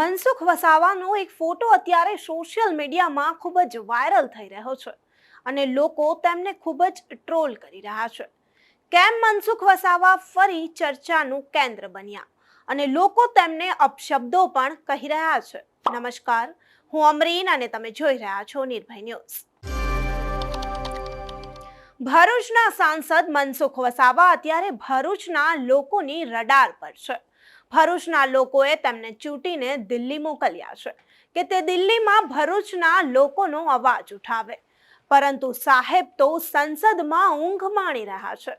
મનસુખ વસાવાનો એક ફોટો અત્યારે સોશિયલ મીડિયામાં ખૂબ જ વાયરલ થઈ રહ્યો છે અને લોકો તેમને ખૂબ જ ટ્રોલ કરી રહ્યા છે. કેમ મનસુખ વસાવા ફરી ચર્ચાનું કેન્દ્ર બન્યા અને લોકો તેમને અપશબ્દો પણ કહી રહ્યા છે. નમસ્કાર, હું અમરીન અને તમે જોઈ રહ્યા છો નિર્ભય ન્યૂઝ. ભરૂચના સાંસદ મનસુખ વસાવા અત્યારે ભરૂચના લોકોની રડાર પર છે. ભરૂચના લોકોએ તેમને ચૂંટીને દિલ્હી મોકલ્યા છે કે તે દિલ્હીમાં ભરૂચના લોકોનો અવાજ ઉઠાવે. પરંતુ સાહેબ તો સંસદમાં ઊંઘ માણી રહ્યા છે.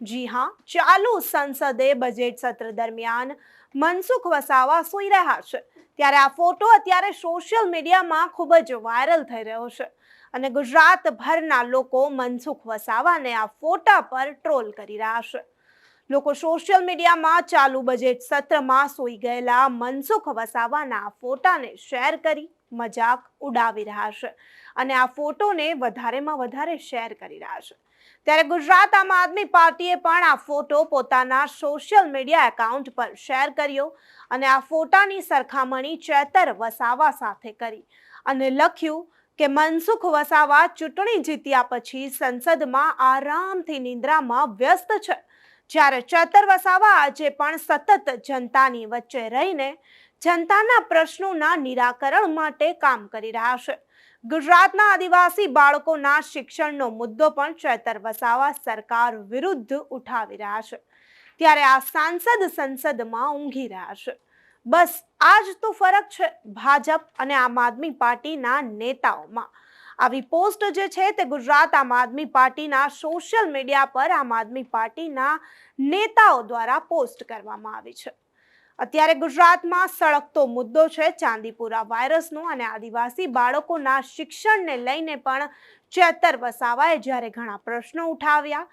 જી હા, ચાલુ સંસદે બજેટ સત્ર દરમિયાન મનસુખ વસાવા સૂઈ રહ્યા છે. ત્યારે આ ફોટો અત્યારે સોશિયલ મીડિયામાં ખૂબ જ વાયરલ થઈ રહ્યો છે અને ગુજરાતભરના લોકો મનસુખ વસાવાને આ ફોટા પર ટ્રોલ કરી રહ્યા છે. લોકો સોશિયલ મીડિયામાં ચાલુ બજેટ સત્રમાં સૂઈ ગયેલા મનસુખ વસાવાના ફોટાને શેર કરી મજાક ઉડાવી રહ્યા છે અને આ ફોટોને વધારેમાં વધારે શેર કરી રહ્યા છે. ત્યારે ગુજરાત આમ આદમી પાર્ટીએ પણ આ ફોટો પોતાના સોશિયલ મીડિયા એકાઉન્ટ પર શેર કર્યો અને આ ફોટાની સરખામણી ચેતર વસાવા સાથે કરી અને લખ્યું કે મનસુખ વસાવા ચૂંટણી જીત્યા પછી સંસદમાં આરામથી નિંદ્રામાં વ્યસ્ત છે. જ્યારે ચેતર વસાવા આજે પણ સતત જનતાની વચ્ચે રહીને જનતાના પ્રશ્નોના નિરાકરણ માટે કામ કરી રહ્યા છે. ગુજરાતના આદિવાસી બાળકોના શિક્ષણનો મુદ્દો પણ ચેતર વસાવા સરકાર વિરુદ્ધ ઉઠાવી રહ્યા છે. ત્યારે આ સાંસદ સંસદમાં ઊંઘી રહ્યા છે. બસ આ જ તો ફરક છે. ભાજપ અને આમ આદમી પાર્ટીના નેતાઓમાં આવી પોસ્ટ જે છે તે ગુજરાત આમ આદમી પાર્ટીના સોશિયલ મીડિયા પર આમ આદમી પાર્ટીના નેતાઓ દ્વારા પોસ્ટ કરવામાં આવી છે. અત્યારે ગુજરાતમાં સળગતો મુદ્દો છે ચાંદીપુરા વાયરસનો અને આદિવાસી બાળકોના શિક્ષણને લઈને પણ ચેતર વસાવાએ જ્યારે ઘણા પ્રશ્નો ઉઠાવ્યા,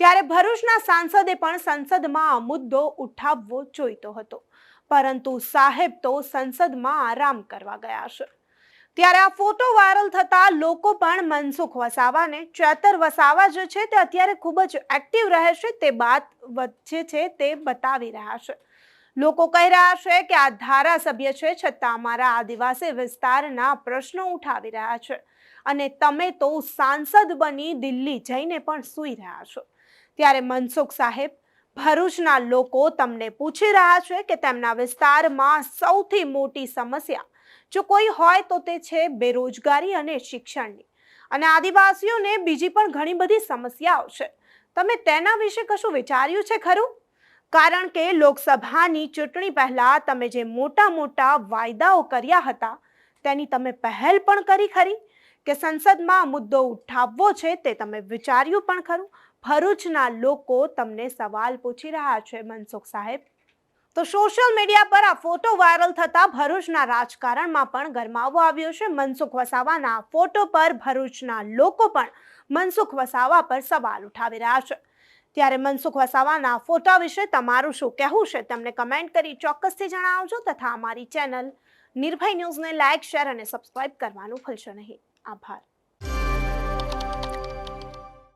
ત્યારે ભરૂચના સાંસદે પણ સંસદમાં આ મુદ્દો ઉઠાવવો જોઈતો હતો. પરંતુ સાહેબ તો સંસદમાં આરામ કરવા ગયા છે. ત્યારે આ ફોટો વાયરલ થતા લોકો પણ મનસુખ વસાવાને ચેતર વસાવા જે છે તે અત્યારે ખૂબ જ એક્ટિવ રહે છે. તે બાદ વચ્ચે છે તે બતાવી રહ્યા છે. લોકો કહી રહ્યા છે કે આ ધારાસભ્ય છે છતાં અમારા આદિવાસી વિસ્તારના પ્રશ્નો ઉઠાવી રહ્યા છે અને તમે તો સાંસદ બની દિલ્હી જઈને પણ સૂઈ રહ્યા છો. ત્યારે મનસુખ સાહેબ ભરૂચના લોકો તમને પૂછી રહ્યા છે કે તેમના વિસ્તારમાં સૌથી મોટી સમસ્યા જો કોઈ હોય તો તે છે બેરોજગારી અને શિક્ષણની. અને આદિવાસીઓને બીજી પણ ઘણી બધી સમસ્યાઓ છે. તમે તેના વિશે કશું વિચાર્યું છે ખરું? કારણ કે લોકસભાની ચૂંટણી પહેલા તમે જે મોટા મોટા વાયદાઓ કર્યા હતા, તેની તમે પહેલ પણ કરી ખરી? કે સંસદમાં મુદ્દો ઉઠાવવો છે તે તમે વિચાર્યું પણ ખરું? ભરૂચના લોકો તમને સવાલ પૂછી રહ્યા છે, મનસુખ સાહેબ. તો સોશિયલ મીડિયા પર આ ફોટો વાયરલ થતા ભરૂચના રાજકારણમાં પણ ગરમાવો આવ્યો છે. મનસુખ વસાવાના ફોટો પર ભરૂચના લોકો પણ મનસુખ વસાવા પર સવાલ ઉઠાવી રહ્યા છે. ત્યારે મનસુખ વસાવાના ફોટા વિશે તમારું શું કહેવું છે? તમને કમેન્ટ કરી ચોક્કસથી જણાવજો તથા અમારી ચેનલ નિર્ભય ન્યૂઝને લાઇક, શેર અને સબસ્ક્રાઇબ કરવાનું ભૂલશો નહીં. આભાર